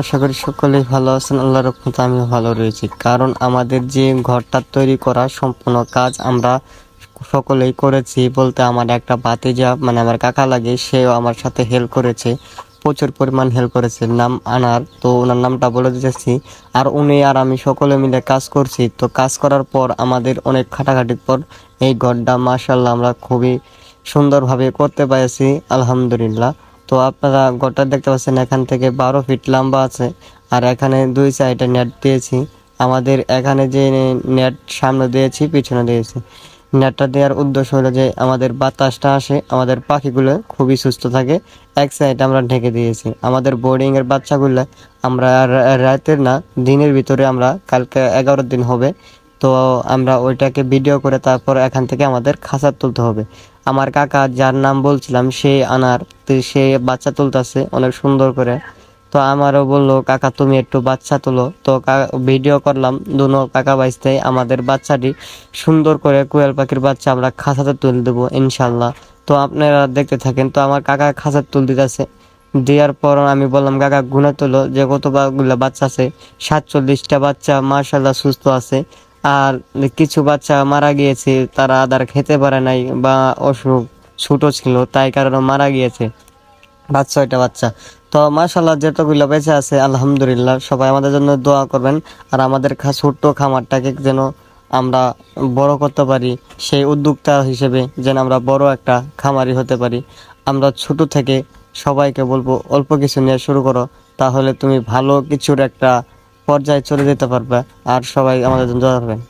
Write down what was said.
আশা করি সকলেই ভালো আছেন। আল্লাহ রহমতে আমিও ভালো রয়েছি। কারণ আমাদের যে ঘরটা তৈরি করা সম্পূর্ণ কাজ আমরা সকলেই করেছি বলতে আমার একটা বাতিজা মানে আমার কাকা লাগে, সেও আমার সাথে হেল্প করেছে, প্রচুর পরিমাণ হেল্প করেছে। নাম আনার, তো ওনার নামটা বলে দিতেছি। আর উনি আর আমি সকলে মিলে কাজ করছি। তো কাজ করার পর আমাদের অনেক খাটাখাটির পর এই ঘরটা মাসাল্লাহ আমরা খুবই সুন্দরভাবে করতে পেরেছি, আলহামদুলিল্লাহ। তো আপনারা গোটা দেখতে পাচ্ছেন, এখান থেকে বারো ফিট লম্বা আছে, আর এখানে দুই সাইডে নেট দিয়েছি। আমাদের এখানে যে নেট সামনে দিয়েছি, পিছনে দিয়েছি। নেটটা দেওয়ার উদ্দেশ্য হলো যে, আমাদের বাতাসটা আসে, আমাদের পাখিগুলো খুবই সুস্থ থাকে। এক সাইডে আমরা ঢেকে দিয়েছি। আমাদের বোর্ডিংয়ের বাচ্চাগুলো আমরা রাতের না, দিনের ভিতরে আমরা কালকে এগারো দিন হবে। তো আমরা ওইটাকে ভিডিও করে তারপর এখান থেকে আমাদের খাঁচা তুলতে হবে। আমার কাকা যার নাম বলছিলাম সেই আনার। তো সে বাচ্চা তুলতেছে অনেক সুন্দর করে। তো আমারও বলল, কাকা, তুমি একটু বাচ্চা তুলো। তো ভিডিও করলাম, দুনো কাকা বাইসতে আমাদের বাচ্চাটি সুন্দর করে কোয়েল পাখির বাচ্চা আমরা খাঁচাতে তুলে দেবো ইনশাল্লাহ তো আপনারা দেখতে থাকেন, তো আমার কাকা খাঁচা তুল দিতেছে। দেওয়ার পর আমি বললাম, কাকা, গুনে তুলো, যে কতগুলো বাচ্চা আছে, সাতচল্লিশটা বাচ্চা মার্শাল্লাহ সুস্থ আছে। আর কিছু বাচ্চা মারা গিয়েছে, তারা আদার খেতে পারে নাই বা অসুখ ছোট ছিল, তাই কারণে মারা গিয়েছে। বাচ্চা ওইটা বাচ্চা। তো মাশাল্লাহ যতগুলো বেঁচে আছে, আলহামদুলিল্লাহ, সবাই আমাদের জন্য দোয়া করবেন। আর আমাদের ছোট্ট খামারটাকে যেন আমরা বড় করতে পারি, সেই উদ্যোক্তা হিসেবে যেন আমরা বড় একটা খামারি হতে পারি। আমরা ছোট থেকে সবাইকে বলব, অল্প কিছু নিয়ে শুরু করো, তাহলে তুমি ভালো কিছুর একটা পর্যায়ে চলে যেতে পারবে। আর সবাই আমাদের জন্য দোয়া করবেন।